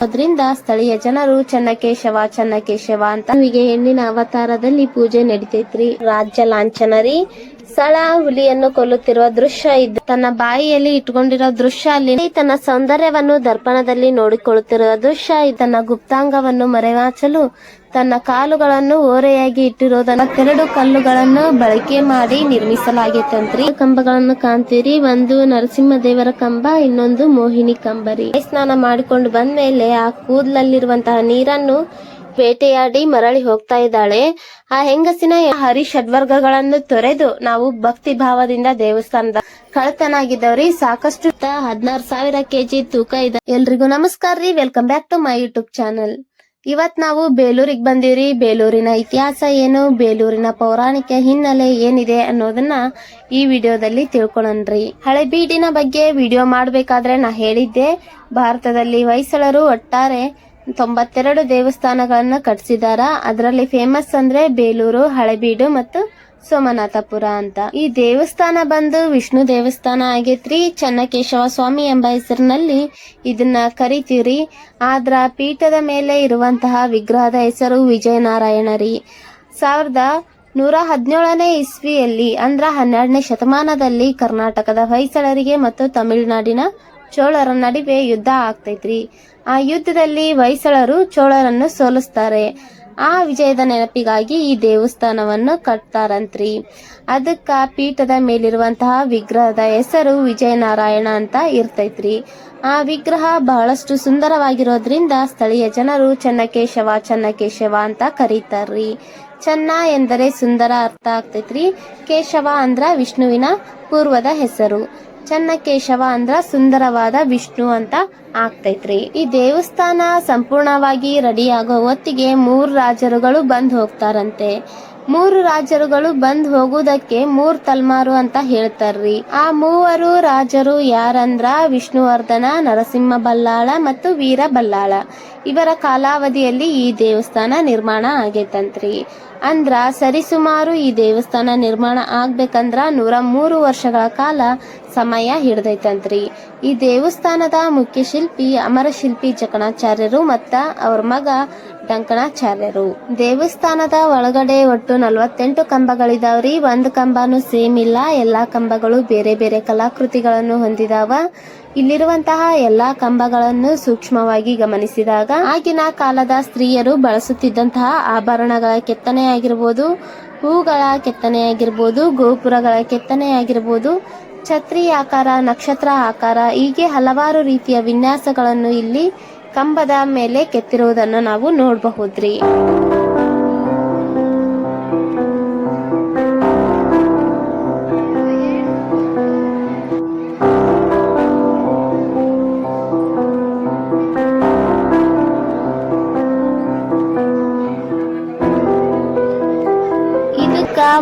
ಅದರಿಂದ ಸ್ಥಳೀಯ ಜನರು ಚನ್ನಕೇಶವ ಚನ್ನಕೇಶವ ಅಂತ. ಹೆಣ್ಣಿನ ಅವತಾರದಲ್ಲಿ ಪೂಜೆ ನಡಿತೈತ್ರಿ. ರಾಜ್ಯ ಲಾಂಛನ ರೀ ಸಳ ಹುಲಿಯನ್ನು ಕೊಲ್ಲುತ್ತಿರುವ ದೃಶ್ಯ ಇದ್ದು ತನ್ನ ಬಾಯಿಯಲ್ಲಿ ಇಟ್ಕೊಂಡಿರೋ ದೃಶ್ಯ ಅಲ್ಲಿ ತನ್ನ ಸೌಂದರ್ಯವನ್ನು ದರ್ಪಣದಲ್ಲಿ ನೋಡಿಕೊಳ್ಳುತ್ತಿರುವ ದೃಶ್ಯ ತನ್ನ ಗುಪ್ತಾಂಗವನ್ನು ಮರೆಮಾಚಲು ತನ್ನ ಕಾಲುಗಳನ್ನು ಓರೆಯಾಗಿ ಇಟ್ಟಿರೋದನ್ನ ಎರಡು ಕಲ್ಲುಗಳನ್ನು ಬಳಕೆ ಮಾಡಿ ನಿರ್ಮಿಸಲಾಗಿತ್ತಂತ್ರಿ ಕಂಬಗಳನ್ನು ಕಾಣ್ತೀರಿ. ಒಂದು ನರಸಿಂಹ ದೇವರ ಕಂಬ, ಇನ್ನೊಂದು ಮೋಹಿನಿ ಕಂಬರಿ. ಸ್ನಾನ ಮಾಡಿಕೊಂಡು ಬಂದ್ಮೇಲೆ ಆ ಕೂದಲಲ್ಲಿರುವಂತಹ ನೀರನ್ನು ಬೇಟೆಯಾಡಿ ಮರಳಿ ಹೋಗ್ತಾ ಇದ್ದಾಳೆ. ಆ ಹೆಂಗಸಿನ ಹರಿ ಷಡ್ವರ್ಗಗಳನ್ನು ತೊರೆದು ನಾವು ಭಕ್ತಿ ಭಾವದಿಂದ ದೇವಸ್ಥಾನದ ಕಳತನಾಗಿದ್ದವ್ರಿ ಸಾಕಷ್ಟು ಹದಿನಾರು ಸಾವಿರ ಕೆಜಿ ತೂಕ ಇದೆ. ಎಲ್ರಿಗೂ ನಮಸ್ಕಾರ ರೀ. Welcome back to my YouTube channel ಇವತ್ ನಾವು ಬೇಲೂರಿಗೆ ಬಂದಿವ್ರಿ. ಬೇಲೂರಿನ ಇತಿಹಾಸ ಏನು, ಬೇಲೂರಿನ ಪೌರಾಣಿಕ ಹಿನ್ನೆಲೆ ಏನಿದೆ ಅನ್ನೋದನ್ನ ಈ ವಿಡಿಯೋದಲ್ಲಿ ತಿಳ್ಕೊಳ್ಳೋಣ್ರಿ ಹಳೆಬೀಡಿನ ಬಗ್ಗೆ ವಿಡಿಯೋ ಮಾಡ್ಬೇಕಾದ್ರೆ ನಾ ಹೇಳಿದ್ದೆ. ಭಾರತದಲ್ಲಿ ಹೊಯ್ಸಳರು ಒಟ್ಟಾರೆ ತೊಂಬತ್ತೆರಡು ದೇವಸ್ಥಾನಗಳನ್ನ ಕಟ್ಸಿದಾರ. ಅದರಲ್ಲಿ ಫೇಮಸ್ ಅಂದ್ರೆ ಬೇಲೂರು, ಹಳೆಬೀಡು ಮತ್ತು ಸೋಮನಾಥಪುರ ಅಂತ. ಈ ದೇವಸ್ಥಾನ ಬಂದು ವಿಷ್ಣು ದೇವಸ್ಥಾನ ಆಗೈತ್ರಿ. ಚನ್ನಕೇಶವ ಸ್ವಾಮಿ ಎಂಬ ಹೆಸರಿನಲ್ಲಿ ಇದನ್ನ ಕರಿತೀವ್ರಿ. ಆದ್ರ ಪೀಠದ ಮೇಲೆ ಇರುವಂತಹ ವಿಗ್ರಹದ ಹೆಸರು ವಿಜಯನಾರಾಯಣ ರೀ ಸಾವಿರದ ನೂರ ಹದಿನೇಳನೇ ಇಸ್ವಿಯಲ್ಲಿ ಅಂದ್ರ ಹನ್ನೆರಡನೇ ಶತಮಾನದಲ್ಲಿ ಕರ್ನಾಟಕದ ಹೊಯ್ಸಳರಿಗೆ ಮತ್ತು ತಮಿಳುನಾಡಿನ ಚೋಳರ ನಡುವೆ ಯುದ್ಧ ಆಗ್ತೈತ್ರಿ. ಆ ಯುದ್ಧದಲ್ಲಿ ಹೊಯ್ಸಳರು ಚೋಳರನ್ನು ಸೋಲಿಸ್ತಾರೆ. ಆ ವಿಜಯದ ನೆನಪಿಗಾಗಿ ಈ ದೇವಸ್ಥಾನವನ್ನು ಕಟ್ತಾರಂತ್ರಿ. ಅದಕ್ಕ ಪೀಠದ ಮೇಲಿರುವಂತಹ ವಿಗ್ರಹದ ಹೆಸರು ವಿಜಯನಾರಾಯಣ ಅಂತ ಇರ್ತೈತ್ರಿ. ಆ ವಿಗ್ರಹ ಬಹಳಷ್ಟು ಸುಂದರವಾಗಿರೋದ್ರಿಂದ ಸ್ಥಳೀಯ ಜನರು ಚನ್ನಕೇಶವ ಚನ್ನಕೇಶವ ಅಂತ ಕರೀತಾರ್ರಿ. ಚನ್ನ ಎಂದರೆ ಸುಂದರ ಅರ್ಥ ಆಗ್ತೈತ್ರಿ. ಕೇಶವ ಅಂದ್ರ ವಿಷ್ಣುವಿನ ಪೂರ್ವದ ಹೆಸರು. ಚನ್ನಕೇಶವ ಅಂದ್ರ ಸುಂದರವಾದ ವಿಷ್ಣು ಅಂತ ಆಗ್ತೈತ್ರಿ. ಈ ದೇವಸ್ಥಾನ ಸಂಪೂರ್ಣವಾಗಿ ರೆಡಿ ಆಗೋ ಹೊತ್ತಿಗೆ ಮೂರು ರಾಜರುಗಳು ಬಂದ್ ಹೋಗ್ತಾರಂತೆ. ಮೂರು ರಾಜರುಗಳು ಬಂದ್ ಹೋಗುವುದಕ್ಕೆ ಮೂರ್ ತಲ್ಮಾರು ಅಂತ ಹೇಳ್ತಾರ್ರಿ. ಆ ಮೂವರು ರಾಜರು ಯಾರಂದ್ರ? ವಿಷ್ಣುವರ್ಧನ, ನರಸಿಂಹ ಬಲ್ಲಾಳ ಮತ್ತು ವೀರ ಬಲ್ಲಾಳ. ಇವರ ಕಾಲಾವಧಿಯಲ್ಲಿ ಈ ದೇವಸ್ಥಾನ ನಿರ್ಮಾಣ ಆಗೈತಂತ್ರಿ. ಅಂದ್ರ ಸರಿಸುಮಾರು ಈ ದೇವಸ್ಥಾನ ನಿರ್ಮಾಣ ಆಗ್ಬೇಕಂದ್ರ ನೂರ ಮೂರು ವರ್ಷಗಳ ಕಾಲ ಸಮಯ ಹಿಡ್ದೈತಂತ್ರಿ. ಈ ದೇವಸ್ಥಾನದ ಮುಖ್ಯ ಶಿಲ್ಪಿ ಅಮರ ಶಿಲ್ಪಿ ಜಕಣಾಚಾರ್ಯರು ಮತ್ತ ಅವ್ರ ಮಗ ಡಂಕಣಾಚಾರ್ಯರು. ದೇವಸ್ಥಾನದ ಒಳಗಡೆ ಒಟ್ಟು ನಲವತ್ತೆಂಟು ಕಂಬಗಳಿದಾವ್ರಿ. ಒಂದ್ ಕಂಬಾನು ಸೇಮ್ ಇಲ್ಲ. ಎಲ್ಲಾ ಕಂಬಗಳು ಬೇರೆ ಬೇರೆ ಕಲಾಕೃತಿಗಳನ್ನು ಹೊಂದಿದಾವ. ಇಲ್ಲಿರುವಂತಹ ಎಲ್ಲಾ ಕಂಬಗಳನ್ನು ಸೂಕ್ಷ್ಮವಾಗಿ ಗಮನಿಸಿದಾಗ ಆಗಿನ ಕಾಲದ ಸ್ತ್ರೀಯರು ಬಳಸುತ್ತಿದ್ದಂತಹ ಆಭರಣಗಳ ಕೆತ್ತನೆ ಹೂಗಳ ಕೆತ್ತನೆ ಆಗಿರ್ಬೋದು, ಗೋಪುರಗಳ ಕೆತ್ತನೆ ಆಗಿರ್ಬೋದು ಛತ್ರಿ ಆಕಾರ ನಕ್ಷತ್ರ ಆಕಾರ ಹೀಗೆ ಹಲವಾರು ರೀತಿಯ ವಿನ್ಯಾಸಗಳನ್ನು ಇಲ್ಲಿ ಕಂಬದ ಮೇಲೆ ಕೆತ್ತಿರುವುದನ್ನು ನಾವು ನೋಡಬಹುದ್ರಿ.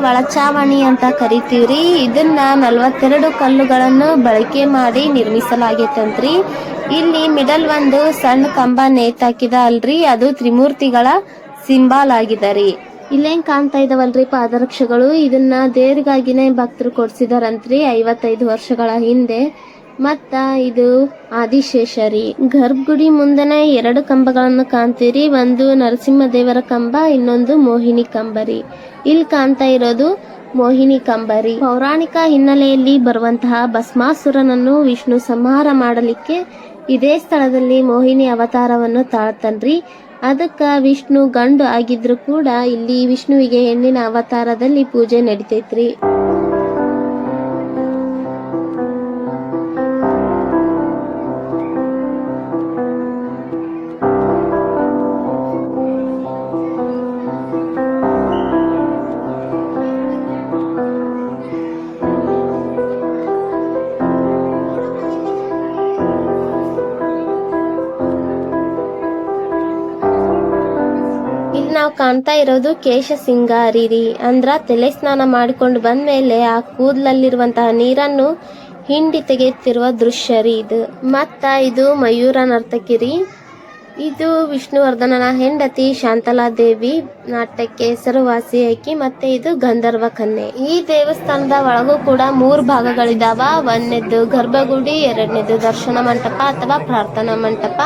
ಒಳಚಾವಣಿ ಅಂತ ಕರಿತೀವ್ರಿ. ಇದನ್ನ ನಲ್ವತ್ತೆರಡು ಕಲ್ಲುಗಳನ್ನು ಬಳಕೆ ಮಾಡಿ ನಿರ್ಮಿಸಲಾಗೈತಂತ್ರಿ ಇಲ್ಲಿ ಮಿಡಲ್ ಒಂದು ಸಣ್ಣ ಕಂಬ ನೇತಾಕಿದ ಅಲ್ರಿ. ಅದು ತ್ರಿಮೂರ್ತಿಗಳ ಸಿಂಬಾಲ್ ಆಗಿದರಿ. ಇಲ್ಲೇನ್ ಕಾಣ್ತಾ ಇದಾವಲ್ರಿ ಪಾದರಕ್ಷೆಗಳು? ಇದನ್ನ ದೇವ್ರಿಗಾಗಿನೇ ಭಕ್ತರು ಕೊಡ್ಸಿದಾರಂತ್ರಿ ಐವತ್ತೈದು ವರ್ಷಗಳ ಹಿಂದೆ. ಮತ್ತ ಇದು ಆದಿಶೇಷರಿ. ಗರ್ಭಗುಡಿ ಮುಂದನೆ ಎರಡು ಕಂಬಗಳನ್ನು ಕಾಣ್ತೀರಿ. ಒಂದು ನರಸಿಂಹ ದೇವರ ಕಂಬ, ಇನ್ನೊಂದು ಮೋಹಿನಿ ಕಂಬರಿ. ಇಲ್ಲಿ ಕಾಣ್ತಾ ಇರೋದು ಮೋಹಿನಿ ಕಂಬರಿ. ಪೌರಾಣಿಕ ಹಿನ್ನೆಲೆಯಲ್ಲಿ ಬರುವಂತಹ ಭಸ್ಮಾಸುರನನ್ನು ವಿಷ್ಣು ಸಂಹಾರ ಮಾಡಲಿಕ್ಕೆ ಇದೇ ಸ್ಥಳದಲ್ಲಿ ಮೋಹಿನಿ ಅವತಾರವನ್ನು ತಾಳ್ತನ್ರಿ. ಅದಕ್ಕ ವಿಷ್ಣು ಗಂಡು ಆಗಿದ್ರು ಕೂಡ ಇಲ್ಲಿ ವಿಷ್ಣುವಿಗೆ ಹೆಣ್ಣಿನ ಅವತಾರದಲ್ಲಿ ಪೂಜೆ ನಡಿತೈತ್ರಿ. ನಾವು ಕಾಣ್ತಾ ಇರೋದು ಕೇಶ ಸಿಂಗಾರಿ ರೀ ಅಂದ್ರ ತಲೆ ಸ್ನಾನ ಮಾಡಿಕೊಂಡು ಬಂದ್ಮೇಲೆ ಆ ಕೂದಲಲ್ಲಿರುವಂತಹ ನೀರನ್ನು ಹಿಂಡಿ ತೆಗೆಯುತ್ತಿರುವ ದೃಶ್ಯ ರೀ ಇದು. ಮತ್ತ ಇದು ಮಯೂರ ನರ್ತಕಿ ರೀ. ಇದು ವಿಷ್ಣುವರ್ಧನನ ಹೆಂಡತಿ ಶಾಂತಲಾ ದೇವಿ ನಾಟ್ಯಕ್ಕೆ ಹೆಸರುವಾಸಿ ಆಕಿ ಮತ್ತೆ ಇದು ಗಂಧರ್ವ ಕನ್ಯೆ. ಈ ದೇವಸ್ಥಾನದ ಒಳಗೂ ಕೂಡ ಮೂರು ಭಾಗಗಳಿದಾವ. ಒಂದನೇದ್ದು ಗರ್ಭಗುಡಿ, ಎರಡನೇದು ದರ್ಶನ ಮಂಟಪ ಅಥವಾ ಪ್ರಾರ್ಥನಾ ಮಂಟಪ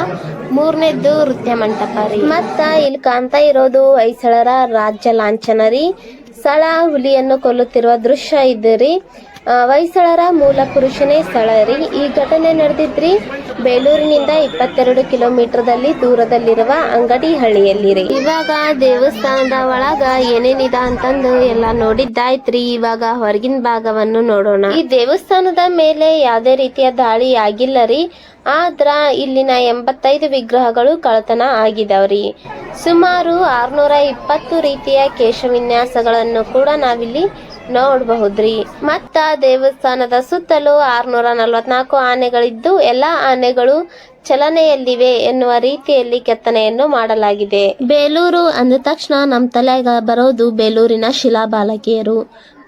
ಮೂರನೇದ್ದು ನೃತ್ಯ ಮಂಟಪ ರೀ. ಮತ್ತ ಇಲ್ಲಿ ಕಾಣ್ತಾ ಇರೋದು ಹೊಯ್ಸಳರ ರಾಜ್ಯ ಲಾಂಛನ ರೀ. ಸಳ ಹುಲಿಯನ್ನು ಕೊಲ್ಲುತ್ತಿರುವ ದೃಶ್ಯ ಇದೆ ರೀ. ಹೊಯ್ಸಳರ ಮೂಲ ಪುರುಷನೇ ಸ್ಥಳ ರೀ ಈ ಘಟನೆ ನಡೆದಿದ್ರಿ. ಬೇಲೂರಿನಿಂದ ಇಪ್ಪತ್ತೆರಡು ಕಿಲೋಮೀಟರ್ದಲ್ಲಿ ದೂರದಲ್ಲಿರುವ ಅಂಗಡಿ ಹಳ್ಳಿಯಲ್ಲಿ ರೀ ಇವಾಗ ದೇವಸ್ಥಾನದ ಒಳಗ ಏನೇನಿದ ಅಂತಂದು ಎಲ್ಲ ನೋಡಿದ್ದಾಯ್ತ್ರಿ. ಇವಾಗ ಹೊರಗಿನ ಭಾಗವನ್ನು ನೋಡೋಣ. ಈ ದೇವಸ್ಥಾನದ ಮೇಲೆ ಯಾವುದೇ ರೀತಿಯ ದಾಳಿ ಆಗಿಲ್ಲ ರೀ ಆದ್ರ ಇಲ್ಲಿನ ಎಂಬತ್ತೈದು ವಿಗ್ರಹಗಳು ಕಳತನ ಆಗಿದಾವ್ರಿ. ಸುಮಾರು ಆರ್ನೂರ ಇಪ್ಪತ್ತು ರೀತಿಯ ಕೇಶವಿನ್ಯಾಸಗಳನ್ನು ಕೂಡ ನಾವಿಲ್ಲಿ ನೋಡಬಹುದ್ರಿ. ಮತ್ತ ದೇವಸ್ಥಾನದ ಸುತ್ತಲೂ ಆರ್ನೂರ ನಲವತ್ನಾಲ್ಕು ಆನೆಗಳಿದ್ದು, ಎಲ್ಲಾ ಆನೆಗಳು ಚಲನೆಯಲ್ಲಿವೆ ಎನ್ನುವ ರೀತಿಯಲ್ಲಿ ಕೆತ್ತನೆಯನ್ನು ಮಾಡಲಾಗಿದೆ. ಬೇಲೂರು ಅಂದ ತಕ್ಷಣ ನಮ್ಮ ತಲೆಗ ಬರೋದು ಬೇಲೂರಿನ ಶಿಲಾಬಾಲಕಿಯರು.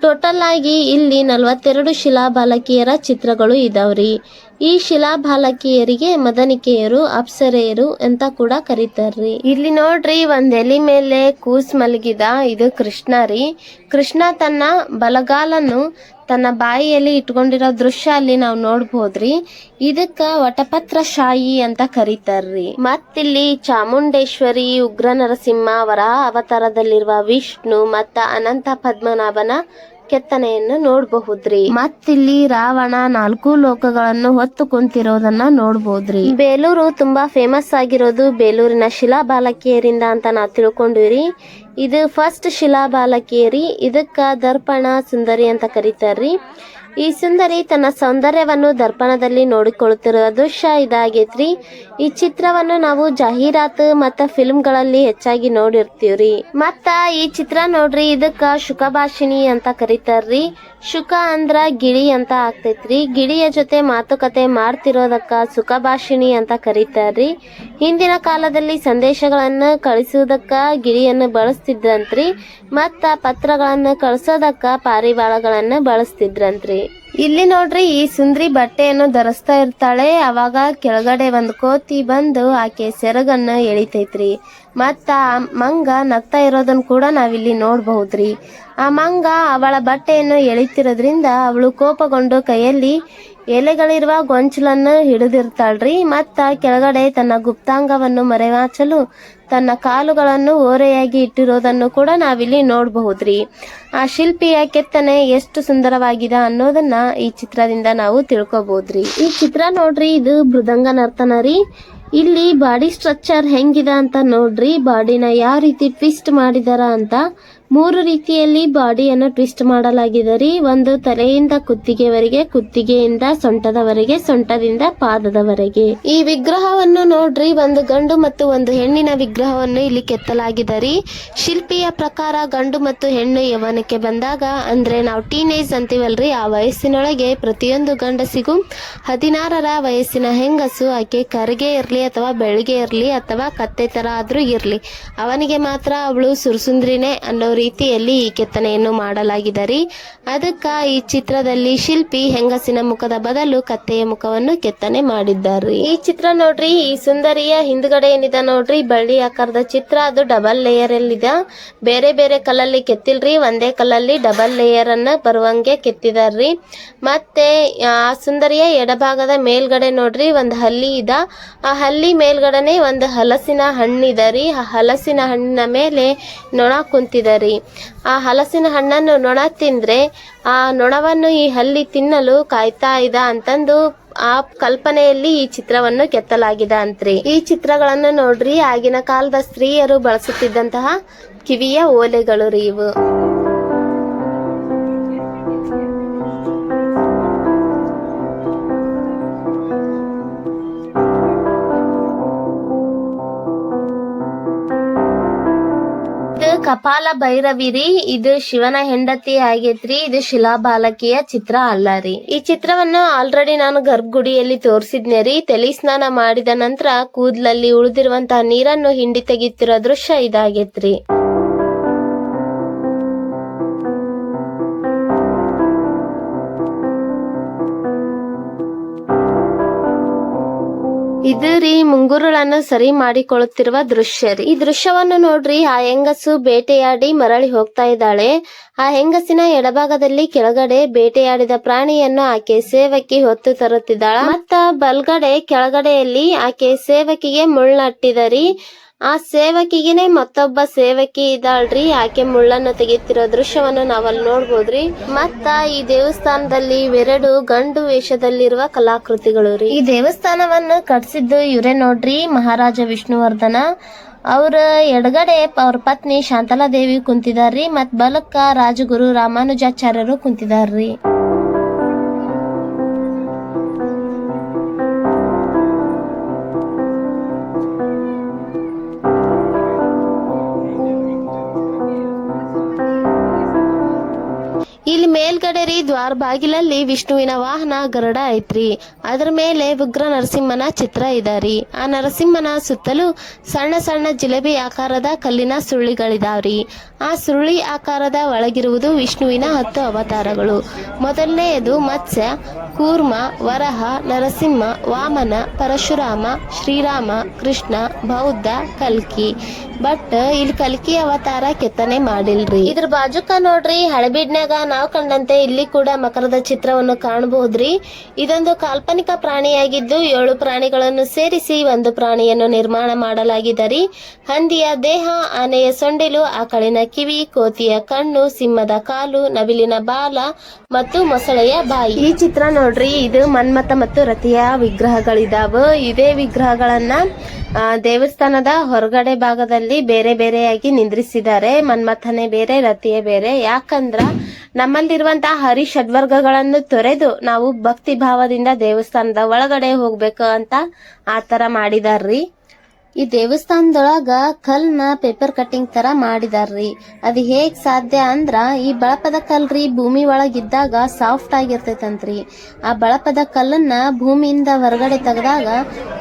ಟೋಟಲ್ ಆಗಿ ಇಲ್ಲಿ ನಲವತ್ತೆರಡು ಶಿಲಾಬಾಲಕಿಯರ ಚಿತ್ರಗಳು ಇದಾವ್ರಿ. ಈ ಶಿಲಾಬಾಲಕಿಯರಿಗೆ ಮದನಿಕೆಯರು, ಅಪ್ಸರೆಯರು ಅಂತ ಕೂಡ ಕರೀತಾರ್ರಿ. ಇಲ್ಲಿ ನೋಡ್ರಿ, ಒಂದ್ ಎಲಿ ಮೇಲೆ ಕೂಸ್ ಮಲಗಿದ ಇದು ಕೃಷ್ಣ ರೀ. ಕೃಷ್ಣ ತನ್ನ ಬಲಗಾಲನ್ನು ತನ್ನ ಬಾಯಿಯಲ್ಲಿ ಇಟ್ಕೊಂಡಿರೋ ದೃಶ್ಯ ಅಲ್ಲಿ ನಾವು ನೋಡ್ಬೋದ್ರಿ. ಇದಕ್ಕ ವಟಪತ್ರ ಶಾಯಿ ಅಂತ ಕರೀತಾರ್ರಿ. ಮತ್ತಿಲ್ಲಿ ಚಾಮುಂಡೇಶ್ವರಿ ಉಗ್ರ ನರಸಿಂಹ ಅವರ ಅವತಾರದಲ್ಲಿರುವ ವಿಷ್ಣು ಮತ್ತ ಅನಂತ ಪದ್ಮನಾಭನ ಕೆತ್ತನೆಯನ್ನು ನೋಡಬಹುದ್ರಿ. ಮತ್ತಿಲ್ಲಿ ರಾವಣ ನಾಲ್ಕು ಲೋಕಗಳನ್ನು ಹೊತ್ತು ಕುಂತಿರೋದನ್ನ ನೋಡ್ಬೋದ್ರಿ. ಬೇಲೂರು ತುಂಬಾ ಫೇಮಸ್ ಆಗಿರೋದು ಬೇಲೂರಿನ ಶಿಲಾ ಬಾಲಕಿಯರಿಂದ ಅಂತ ನಾವು ತಿಳ್ಕೊಂಡಿವ್ರಿ. ಇದು ಫಸ್ಟ್ ಶಿಲಾ ಬಾಲಕಿಯರಿ ಇದಕ್ಕ ದರ್ಪಣ ಸುಂದರಿ ಅಂತ ಕರೀತಾರ್ರಿ. ಈ ಸುಂದರಿ ತನ್ನ ಸೌಂದರ್ಯವನ್ನು ದರ್ಪಣದಲ್ಲಿ ನೋಡಿಕೊಳ್ಳುತ್ತಿರುವ ದೃಶ್ಯ ಇದಾಗೈತ್ರಿ ಈ ಚಿತ್ರವನ್ನು ನಾವು ಜಾಹೀರಾತು ಮತ್ತ ಫಿಲ್ಮ್ಗಳಲ್ಲಿ ಹೆಚ್ಚಾಗಿ ನೋಡಿರ್ತೀವ್ರಿ. ಮತ್ತ ಈ ಚಿತ್ರ ನೋಡ್ರಿ, ಇದಕ್ಕ ಶುಕಭಾಷಿಣಿ ಅಂತ ಕರೀತಾರ್ರಿ. ಶುಕ ಅಂದ್ರ ಗಿಳಿ ಅಂತ ಆಗ್ತೈತ್ರಿ. ಗಿಳಿಯ ಜೊತೆ ಮಾತುಕತೆ ಮಾಡ್ತಿರೋದಕ್ಕ ಸುಖಭಾಷಿಣಿ ಅಂತ ಕರೀತಾರ್ರಿ. ಹಿಂದಿನ ಕಾಲದಲ್ಲಿ ಸಂದೇಶಗಳನ್ನ ಕಳಿಸುವುದಕ್ಕ ಗಿಳಿಯನ್ನು ಬಳಸ್ತಿದ್ರಂತ್ರಿ. ಮತ್ತ ಪತ್ರಗಳನ್ನ ಕಳಿಸೋದಕ್ಕ ಪಾರಿವಾಳಗಳನ್ನ ಬಳಸ್ತಿದ್ರಂತ್ರಿ. ಇಲ್ಲಿ ನೋಡ್ರಿ ಈ ಸುಂದ್ರಿ ಬಟ್ಟೆಯನ್ನು ಧರಿಸ್ತಾ ಇರ್ತಾಳೆ. ಅವಾಗ ಕೆಳಗಡೆ ಒಂದು ಕೋತಿ ಬಂದು ಆಕೆ ಸೆರಗನ್ನ ಎಳಿತೈತ್ರಿ. ಮತ್ತ ಮಂಗ ನಗ್ತಾ ಇರೋದನ್ನ ಕೂಡ ನಾವಿಲ್ಲಿ ನೋಡಬಹುದ್ರಿ. ಆ ಮಂಗ ಅವಳ ಬಟ್ಟೆಯನ್ನು ಎಳಿತಿರೋದ್ರಿಂದ ಅವಳು ಕೋಪಗೊಂಡು ಕೈಯಲ್ಲಿ ಎಲೆಗಳಿರುವ ಗೊಂಚಲನ್ನು ಹಿಡಿದಿರ್ತಾಳ್ರಿ. ಮತ್ತ ಕೆಳಗಡೆ ತನ್ನ ಗುಪ್ತಾಂಗವನ್ನು ಮರೆಮಾಚಲು ತನ್ನ ಕಾಲುಗಳನ್ನು ಓರೆಯಾಗಿ ಇಟ್ಟಿರೋದನ್ನು ಕೂಡ ನಾವಿಲ್ಲಿ ನೋಡಬಹುದ್ರಿ. ಆ ಶಿಲ್ಪಿಯ ಕೆತ್ತನೆ ಎಷ್ಟು ಸುಂದರವಾಗಿದೆ ಅನ್ನೋದನ್ನ ಈ ಚಿತ್ರದಿಂದ ನಾವು ತಿಳ್ಕೊಬಹುದ್ರಿ ಈ ಚಿತ್ರ ನೋಡ್ರಿ, ಇದು ಮೃದಂಗ ನರ್ತನ ರೀ ಇಲ್ಲಿ ಬಾಡಿ ಸ್ಟ್ರಕ್ಚರ್ ಹೆಂಗಿದೆ ಅಂತ ನೋಡ್ರಿ. ಬಾಡಿನ ಯಾವ ರೀತಿ ಟ್ವಿಸ್ಟ್ ಮಾಡಿದಾರ ಅಂತ ಮೂರು ರೀತಿಯಲ್ಲಿ ಬಾಡಿಯನ್ನು ಟ್ವಿಸ್ಟ್ ಮಾಡಲಾಗಿದೆ ರೀ. ಒಂದು ತಲೆಯಿಂದ ಕುತ್ತಿಗೆವರೆಗೆ, ಕುತ್ತಿಗೆಯಿಂದ ಸೊಂಟದವರೆಗೆ, ಸೊಂಟದಿಂದ ಪಾದದವರೆಗೆ. ಈ ವಿಗ್ರಹವನ್ನು ನೋಡ್ರಿ, ಒಂದು ಗಂಡು ಮತ್ತು ಒಂದು ಹೆಣ್ಣಿನ ವಿಗ್ರಹವನ್ನು ಇಲ್ಲಿ ಕೆತ್ತಲಾಗಿದೆ ರೀ. ಶಿಲ್ಪಿಯ ಪ್ರಕಾರ ಗಂಡು ಮತ್ತು ಹೆಣ್ಣು ಯವನಕ್ಕೆ ಬಂದಾಗ, ಅಂದ್ರೆ ನಾವು ಟೀನೇಜ್ ಅಂತೀವಲ್ರಿ, ಆ ವಯಸ್ಸಿನೊಳಗೆ ಪ್ರತಿಯೊಂದು ಗಂಡಸಿಗೂ ಹದಿನಾರರ ವಯಸ್ಸಿನ ಹೆಂಗಸು, ಆಕೆ ಕರಿಗೆ ಇರ್ಲಿ ಅಥವಾ ಬೆಳಿಗ್ಗೆ ಇರ್ಲಿ ಅಥವಾ ಕತ್ತೆ ತರ ಆದ್ರೂ ಇರ್ಲಿ, ಅವನಿಗೆ ಮಾತ್ರ ಅವಳು ಸುರ್ಸುಂದ್ರಿನೇ ಅನ್ನೋ ರೀತಿಯಲ್ಲಿ ಈ ಕೆತ್ತನೆಯನ್ನು ಮಾಡಲಾಗಿದೆ ರೀ ಅದಕ್ಕ ಈ ಚಿತ್ರದಲ್ಲಿ ಶಿಲ್ಪಿ ಹೆಂಗಸಿನ ಮುಖದ ಬದಲು ಕತ್ತೆಯ ಮುಖವನ್ನು ಕೆತ್ತನೆ ಮಾಡಿದ್ದಾರೆ. ಈ ಚಿತ್ರ ನೋಡ್ರಿ, ಈ ಸುಂದರಿಯ ಹಿಂದ್ಗಡೆ ಏನಿದೆ ನೋಡ್ರಿ, ಬಳ್ಳಿ ಆಕಾರದ ಚಿತ್ರ, ಅದು ಡಬಲ್ ಲೇಯರ್ ಅಲ್ಲಿದೆ. ಬೇರೆ ಬೇರೆ ಕಲ್ಲಲ್ಲಿ ಕೆತ್ತಿಲ್ರಿ, ಒಂದೇ ಕಲ್ಲಲ್ಲಿ ಡಬಲ್ ಲೇಯರ್ ಅನ್ನ ಬರುವಂಗೆ ಕೆತ್ತಿದಾರ್ರಿ. ಮತ್ತೆ, ಆ ಸುಂದರಿಯ ಎಡಭಾಗದ ಮೇಲ್ಗಡೆ ನೋಡ್ರಿ, ಒಂದು ಹಲ್ಲಿ ಇದ. ಆ ಹಲ್ಲಿ ಮೇಲ್ಗಡೆನೆ ಒಂದು ಹಲಸಿನ ಹಣ್ಣಿದ ರೀ. ಆ ಹಲಸಿನ ಹಣ್ಣಿನ ಮೇಲೆ ನೊಣ ಕುಂತಿದೆ ಆ ಹಲಸಿನ ಹಣ್ಣನ್ನು ನೊಣ ತಿಂದ್ರೆ ಆ ನೊಣವನ್ನು ಈ ಹಲ್ಲಿ ತಿನ್ನಲು ಕಾಯ್ತಾ ಇದ ಅಂತಂದು ಆ ಕಲ್ಪನೆಯಲ್ಲಿ ಈ ಚಿತ್ರವನ್ನು ಕೆತ್ತಲಾಗಿದೆ ಅಂತ್ರಿ. ಈ ಚಿತ್ರಗಳನ್ನು ನೋಡ್ರಿ, ಆಗಿನ ಕಾಲದ ಸ್ತ್ರೀಯರು ಬಳಸುತ್ತಿದ್ದಂತಹ ಕಿವಿಯ ಓಲೆಗಳು ರೀ ಇವು. ಕಪಾಲ ಭೈರವಿರಿ, ಇದು ಶಿವನ ಹೆಂಡತಿ ಆಗೇತ್ರಿ, ಇದು ಶಿಲಾಬಾಲಕಿಯ ಚಿತ್ರ ಅಲ್ಲ ರೀ. ಈ ಚಿತ್ರವನ್ನು ಆಲ್ರೆಡಿ ನಾನು ಗರ್ಭಗುಡಿಯಲ್ಲಿ ತೋರಿಸಿದ್ನೆ ರೀ. ತಲೆ ಸ್ನಾನ ಮಾಡಿದ ನಂತರ ಕೂದಲಲ್ಲಿ ಉಳಿದಿರುವಂತಹ ನೀರನ್ನು ಹಿಂಡಿ ತೆಗೆಯುತ್ತಿರೋ ದೃಶ್ಯ ಇದಾಗೈತ್ರಿ. ಇದು ರೀ ಮುಂಗುರುಳನ್ನು ಸರಿ ಮಾಡಿಕೊಳ್ಳುತ್ತಿರುವ ದೃಶ್ಯ ರೀ. ಈ ದೃಶ್ಯವನ್ನು ನೋಡ್ರಿ, ಆ ಹೆಂಗಸು ಬೇಟೆಯಾಡಿ ಮರಳಿ ಹೋಗ್ತಾ ಇದ್ದಾಳೆ. ಆ ಹೆಂಗಸಿನ ಎಡಭಾಗದಲ್ಲಿ ಕೆಳಗಡೆ ಬೇಟೆಯಾಡಿದ ಪ್ರಾಣಿಯನ್ನು ಆಕೆ ಸೇವಕಿ ಹೊತ್ತು ತರುತ್ತಿದ್ದಾಳ. ಮತ್ತ ಬಲ್ಗಡೆ ಕೆಳಗಡೆಯಲ್ಲಿ ಆಕೆ ಸೇವಕಿಗೆ ಮುಳ್ಳಟ್ಟಿದರಿ ಆ ಸೇವಕಿಗೆನೆ ಮತ್ತೊಬ್ಬ ಸೇವಕಿ ಇದ್ದಾಳ್ರಿ. ಆಕೆ ಮುಳ್ಳನ್ನು ತೆಗೆಯುತ್ತಿರೋ ದೃಶ್ಯವನ್ನು ನಾವಲ್ಲಿ ನೋಡ್ಬೋದ್ರಿ. ಮತ್ತ ಈ ದೇವಸ್ಥಾನದಲ್ಲಿ ಇವೆರಡು ಗಂಡು ವೇಷದಲ್ಲಿರುವ ಕಲಾಕೃತಿಗಳು ರೀ. ಈ ದೇವಸ್ಥಾನವನ್ನು ಕಟ್ಸಿದ್ದು ಇವರೇ ನೋಡ್ರಿ, ಮಹಾರಾಜ ವಿಷ್ಣುವರ್ಧನ. ಅವ್ರ ಎಡಗಡೆ ಅವ್ರ ಪತ್ನಿ ಶಾಂತಲಾದೇವಿ ಕುಂತಿದಾರ್ರಿ ಮತ್ ಬಲಕ್ಕ ರಾಜಗುರು ರಾಮಾನುಜಾಚಾರ್ಯರು ಕುಂತಿದಾರ್ರಿ. ಮೇಲ್ಗಡೆ ರೀ ದ್ವಾರ ಬಾಗಿಲಲ್ಲಿ ವಿಷ್ಣುವಿನ ವಾಹನ ಗರುಡ ಐತ್ರಿ. ಅದರ ಮೇಲೆ ಉಗ್ರ ನರಸಿಂಹನ ಚಿತ್ರ ಇದಾರಿ. ಆ ನರಸಿಂಹನ ಸುತ್ತಲೂ ಸಣ್ಣ ಸಣ್ಣ ಜಿಲೇಬಿ ಆಕಾರದ ಕಲ್ಲಿನ ಸುರುಳಿಗಳಿದಾವ್ರಿ. ಆ ಸುರುಳಿ ಆಕಾರದ ಒಳಗಿರುವುದು ವಿಷ್ಣುವಿನ ಹತ್ತು ಅವತಾರಗಳು. ಮೊದಲನೆಯದು ಮತ್ಸ್ಯ, ಕೂರ್ಮ, ವರಹ, ನರಸಿಂಹ, ವಾಮನ, ಪರಶುರಾಮ, ಶ್ರೀರಾಮ, ಕೃಷ್ಣ, ಬೌದ್ಧ, ಕಲ್ಕಿ. ಬಟ್ ಇಲ್ಲಿ ಕಲ್ಕಿ ಅವತಾರ ಕೆತ್ತನೆ ಮಾಡಿಲ್ರಿ. ಇದ್ರ ಬಾಜುಕ ನೋಡ್ರಿ, ಹಳೆಬೀಡ್ನ್ಯಾಗ ನಾವ್ ಕಂಡಂತೆ ಇಲ್ಲಿ ಕೂಡ ಮಕರದ ಚಿತ್ರವನ್ನು ಕಾಣಬಹುದ್ರಿ. ಇದೊಂದು ಕಾಲ್ಪನಿಕ ಪ್ರಾಣಿಯಾಗಿದ್ದು ಏಳು ಪ್ರಾಣಿಗಳನ್ನು ಸೇರಿಸಿ ಒಂದು ಪ್ರಾಣಿಯನ್ನು ನಿರ್ಮಾಣ ಮಾಡಲಾಗಿದೆ ರೀ ಹಂದಿಯ ದೇಹ, ಆನೆಯ ಸೊಂಡಿಲು ಆಕಳಿನ ಕಿವಿ, ಕೋತಿಯ ಕಣ್ಣು, ಸಿಂಹದ ಕಾಲು, ನವಿಲಿನ ಬಾಲ ಮತ್ತು ಮೊಸಳೆಯ ಬಾಯಿ. ಈ ಚಿತ್ರ ನೋಡ್ರಿ, ಇದು ಮನ್ಮಥ ಮತ್ತು ರತಿಯ ವಿಗ್ರಹಗಳಿದಾವ. ಇದೇ ವಿಗ್ರಹಗಳನ್ನ ದೇವಸ್ಥಾನದ ಹೊರಗಡೆ ಭಾಗದಲ್ಲಿ ಬೇರೆ ಬೇರೆಯಾಗಿ ನಿಂದ್ರಿಸಿದ್ದಾರೆ. ಮನ್ಮಥನೇ ಬೇರೆ, ರತಿಯೇ ಬೇರೆ. ಯಾಕಂದ್ರ ನಮ್ಮಲ್ಲಿರುವಂತಹ ಹರಿ ಷಡ್ವರ್ಗಗಳನ್ನು ತೊರೆದು ನಾವು ಭಕ್ತಿ ಭಾವದಿಂದ ದೇವಸ್ಥಾನದ ಒಳಗಡೆ ಹೋಗ್ಬೇಕು ಅಂತ ಆತರ ಮಾಡಿದಾರ್ರಿ. ಈ ದೇವಸ್ಥಾನದೊಳಗ ಕಲ್ನ ಪೇಪರ್ ಕಟ್ಟಿಂಗ್ ತರ ಮಾಡಿದಾರ್ರಿ. ಅದ್ ಹೇಗ್ ಸಾಧ್ಯ ಅಂದ್ರ ಈ ಬಳಪದ ಕಲ್ರಿ ಭೂಮಿ ಒಳಗಿದ್ದಾಗ ಸಾಫ್ಟ್ ಆಗಿರ್ತೈತಂತ್ರಿ. ಆ ಬಳಪದ ಕಲ್ಲನ್ನ ಭೂಮಿಯಿಂದ ಹೊರಗಡೆ ತೆಗೆದಾಗ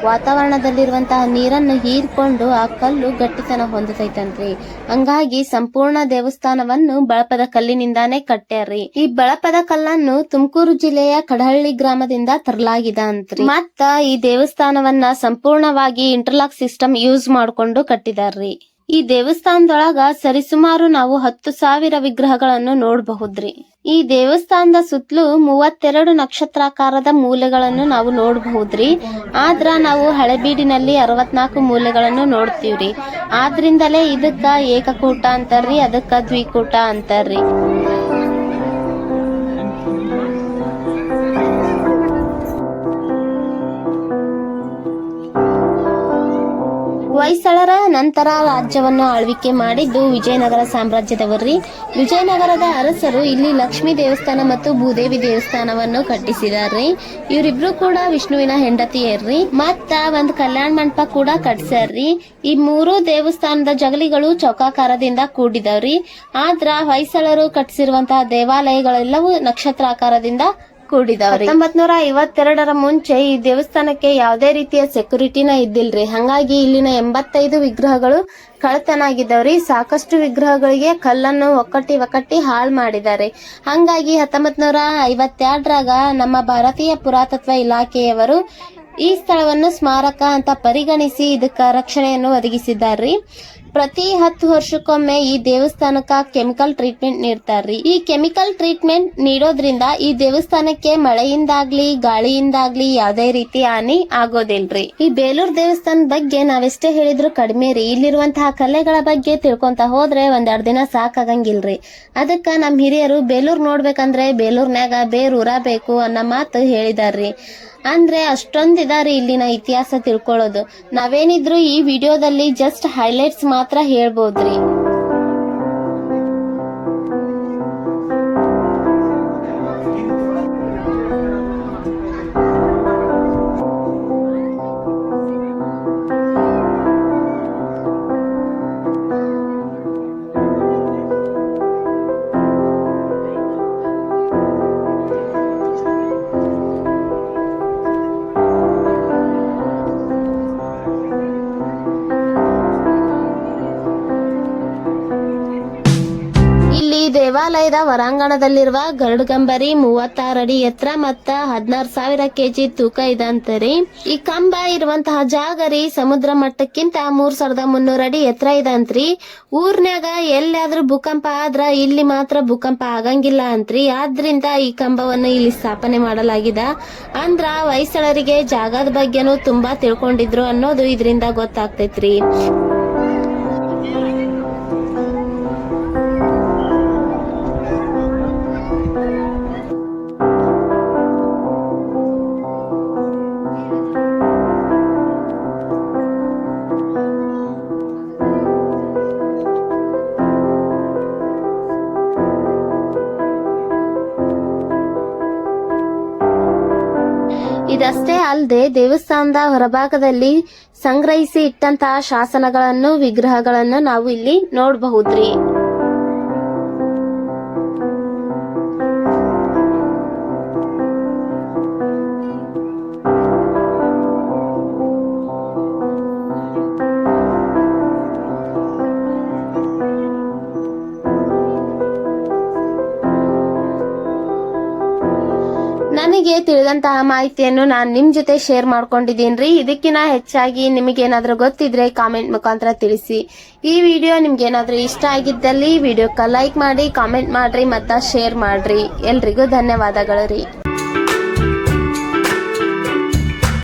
ವಾತಾವರಣದಲ್ಲಿರುವಂತಹ ನೀರನ್ನು ಹೀರ್ಕೊಂಡು ಆ ಕಲ್ಲು ಗಟ್ಟಿತನ ಹೊಂದತೈತಂತ್ರಿ. ಹಂಗಾಗಿ ಸಂಪೂರ್ಣ ದೇವಸ್ಥಾನವನ್ನು ಬಳಪದ ಕಲ್ಲಿನಿಂದಾನೇ ಕಟ್ಟ್ಯಾರ್ರಿ. ಈ ಬಳಪದ ಕಲ್ಲನ್ನು ತುಮಕೂರು ಜಿಲ್ಲೆಯ ಕಡಹಳ್ಳಿ ಗ್ರಾಮದಿಂದ ತರಲಾಗಿದೆ ಅಂತ್ರಿ. ಮತ್ತ ಈ ದೇವಸ್ಥಾನವನ್ನ ಸಂಪೂರ್ಣವಾಗಿ ಇಂಟರ್ಲಾಕ್ ಸಿಸ್ಟಮ್ ಯೂಸ್ ಮಾಡ್ಕೊಂಡು ಕಟ್ಟಿದಾರ್ರಿ. ಈ ದೇವಸ್ಥಾನದೊಳಗ ಸರಿಸುಮಾರು ನಾವು ಹತ್ತು ಸಾವಿರ ವಿಗ್ರಹಗಳನ್ನು ನೋಡಬಹುದ್ರಿ. ಈ ದೇವಸ್ಥಾನದ ಸುತ್ತಲೂ ಮೂವತ್ತೆರಡು ನಕ್ಷತ್ರಾಕಾರದ ಮೂಲೆಗಳನ್ನು ನಾವು ನೋಡಬಹುದ್ರಿ. ಆದ್ರ ನಾವು ಹಳೆಬೀಡಿನಲ್ಲಿ ಅರವತ್ನಾಲ್ಕು ಮೂಲೆಗಳನ್ನು ನೋಡ್ತೀವ್ರಿ. ಆದ್ರಿಂದಲೇ ಇದಕ್ಕ ಏಕಕೂಟ ಅಂತಾರ್ರಿ, ಅದಕ್ಕ ದ್ವಿಕೂಟ ಅಂತಾರ್ರಿ. ನಂತರ ರಾಜ್ಯವನ್ನು ಆಳ್ವಿಕೆ ಮಾಡಿದ್ದು ವಿಜಯನಗರ ಸಾಮ್ರಾಜ್ಯದವರ್ರಿ ವಿಜಯನಗರದ ಅರಸರು ಇಲ್ಲಿ ಲಕ್ಷ್ಮೀ ದೇವಸ್ಥಾನ ಮತ್ತು ಭೂದೇವಿ ದೇವಸ್ಥಾನವನ್ನು ಕಟ್ಟಿಸಿದಾರ್ರಿ ಇವರಿಬ್ರು ಕೂಡ ವಿಷ್ಣುವಿನ ಹೆಂಡತಿಯರ್ರಿ. ಮತ್ತ ಒಂದ್ ಕಲ್ಯಾಣ ಮಂಟಪ ಕೂಡ ಕಟ್ಸ್ಯಾರ್ರಿ. ಈ ಮೂರು ದೇವಸ್ಥಾನದ ಜಗಲಿಗಳು ಚೌಕಾಕಾರದಿಂದ ಕೂಡಿದವ್ರಿ. ಆದ್ರ ಹೊಯ್ಸಳರು ಕಟ್ಟಿಸಿರುವಂತಹ ದೇವಾಲಯಗಳೆಲ್ಲವೂ ನಕ್ಷತ್ರಾಕಾರದಿಂದ ಕೂಡಿದವ್ರಿ. ಹತ್ತೊಂಬತ್ನೂರ ಐವತ್ತೆರಡರ ಮುಂಚೆ ಈ ದೇವಸ್ಥಾನಕ್ಕೆ ಯಾವುದೇ ರೀತಿಯ ಸೆಕ್ಯೂರಿಟಿನ ಇದ್ದಿಲ್ರಿ. ಹಂಗಾಗಿ ಇಲ್ಲಿನ ಎಂಬತ್ತೈದು ವಿಗ್ರಹಗಳು ಕಳತನಾಗಿದ್ದವ್ರಿ ಸಾಕಷ್ಟು ವಿಗ್ರಹಗಳಿಗೆ ಕಲ್ಲನ್ನು ಒಕ್ಕಟ್ಟಿ ಒಕ್ಕಟ್ಟಿ ಹಾಳು ಮಾಡಿದ್ದಾರೆ. ಹಂಗಾಗಿ ಹತ್ತೊಂಬತ್ ನೂರ ಐವತ್ತೆರಡರಾಗ ನಮ್ಮ ಭಾರತೀಯ ಪುರಾತತ್ವ ಇಲಾಖೆಯವರು ಈ ಸ್ಥಳವನ್ನು ಸ್ಮಾರಕ ಅಂತ ಪರಿಗಣಿಸಿ ಇದಕ್ಕ ರಕ್ಷಣೆಯನ್ನು ಒದಗಿಸಿದ್ದಾರ್ರಿ. ಪ್ರತಿ ಹತ್ತು ವರ್ಷಕ್ಕೊಮ್ಮೆ ಈ ದೇವಸ್ಥಾನಕ್ಕೆ ಕೆಮಿಕಲ್ ಟ್ರೀಟ್ಮೆಂಟ್ ನೀಡ್ತಾರ್ರಿ. ಈ ಕೆಮಿಕಲ್ ಟ್ರೀಟ್ಮೆಂಟ್ ನೀಡೋದ್ರಿಂದ ಈ ದೇವಸ್ಥಾನಕ್ಕೆ ಮಳೆಯಿಂದಾಗ್ಲಿ, ಗಾಳಿಯಿಂದಾಗ್ಲಿ ಯಾವುದೇ ರೀತಿ ಹಾನಿ ಆಗೋದಿಲ್ರಿ. ಈ ಬೇಲೂರ್ ದೇವಸ್ಥಾನದ ಬಗ್ಗೆ ನಾವೆಷ್ಟೇ ಹೇಳಿದ್ರು ಕಡಿಮೆ ರೀ ಇಲ್ಲಿರುವಂತಹ ಕಲೆಗಳ ಬಗ್ಗೆ ತಿಳ್ಕೊಂತ ಹೋದ್ರೆ ಒಂದೆರಡು ದಿನ ಸಾಕಾಗಂಗಿಲ್ರಿ. ಅದಕ್ಕ ನಮ್ಮ ಹಿರಿಯರು ಬೇಲೂರ್ ನೋಡ್ಬೇಕಂದ್ರೆ ಬೇಲೂರ್ನ್ಯಾಗ ಬೇರೂರ ಬೇಕು ಅನ್ನೋ ಮಾತು ಹೇಳಿದಾರ್ರಿ. ಅಂದ್ರೆ ಅಷ್ಟೊಂದಿದಾರಿ ಇಲ್ಲಿನ ಇತಿಹಾಸ ತಿಳ್ಕೊಳ್ಳೋದು. ನಾವೇನಿದ್ರು ಈ ವಿಡಿಯೋದಲ್ಲಿ ಜಸ್ಟ್ ಹೈಲೈಟ್ಸ್ ಮಾತ್ರ ಹೇಳ್ಬೋದ್ರಿ. ದೇವಾಲಯದ ಹೊರಾಂಗಣದಲ್ಲಿರುವ ಗರುಡಗಂಬರಿ ಮೂವತ್ತಾರು ಅಡಿ ಎತ್ತರ ಮತ್ತ ಹದಿನಾರು ಸಾವಿರ ಕೆಜಿ ತೂಕ ಇದೆ ರೀ ಈ ಕಂಬ ಇರುವಂತಹ ಜಾಗ ರೀ ಸಮುದ್ರ ಮಟ್ಟಕ್ಕಿಂತ ಮೂರ್ ಸಾವಿರದ ಮುನ್ನೂರ ಅಡಿ ಎತ್ತರ ಇದೆ ಅಂತ್ರಿ ಊರ್ನ್ಯಾಗ ಎಲ್ಲಾದ್ರೂ ಭೂಕಂಪ ಆದ್ರ ಇಲ್ಲಿ ಮಾತ್ರ ಭೂಕಂಪ ಆಗಂಗಿಲ್ಲ ಅಂತ್ರಿ. ಆದ್ರಿಂದ ಈ ಕಂಬವನ್ನು ಇಲ್ಲಿ ಸ್ಥಾಪನೆ ಮಾಡಲಾಗಿದೆ. ಅಂದ್ರ ವಯಸ್ಸಳರಿಗೆ ಜಾಗದ ಬಗ್ಗೆನೂ ತುಂಬಾ ತಿಳ್ಕೊಂಡಿದ್ರು ಅನ್ನೋದು ಇದರಿಂದ ಗೊತ್ತಾಗ್ತೈತ್ರಿ. ಅಲ್ಲದೆ ದೇವಸ್ಥಾನದ ಹೊರಭಾಗದಲ್ಲಿ ಸಂಗ್ರಹಿಸಿ ಇಟ್ಟಂತಹ ಶಾಸನಗಳನ್ನು ವಿಗ್ರಹಗಳನ್ನು ನಾವು ಇಲ್ಲಿ ನೋಡಬಹುದ್ರಿ. ನನಗೆ ತಿಳಿದಂತಹ ಮಾಹಿತಿಯನ್ನು ನಾನು ನಿಮ್ ಜೊತೆ ಶೇರ್ ರೀ ಇದಕ್ಕಿಂತ ಹೆಚ್ಚಾಗಿ ನಿಮಗೇನಾದ್ರೂ ಗೊತ್ತಿದ್ರೆ ಕಾಮೆಂಟ್ ಮುಖಾಂತರ ತಿಳಿಸಿ. ಈ ವಿಡಿಯೋ ನಿಮ್ಗೇನಾದ್ರೂ ಇಷ್ಟ ಆಗಿದ್ದಲ್ಲಿ ವಿಡಿಯೋಕ್ಕೆ ಲೈಕ್ ಮಾಡಿ ಕಾಮೆಂಟ್ ಮಾಡ್ರಿ ಮತ್ತು ಶೇರ್ ಮಾಡ್ರಿ. ಎಲ್ರಿಗೂ ಧನ್ಯವಾದಗಳು ರೀ.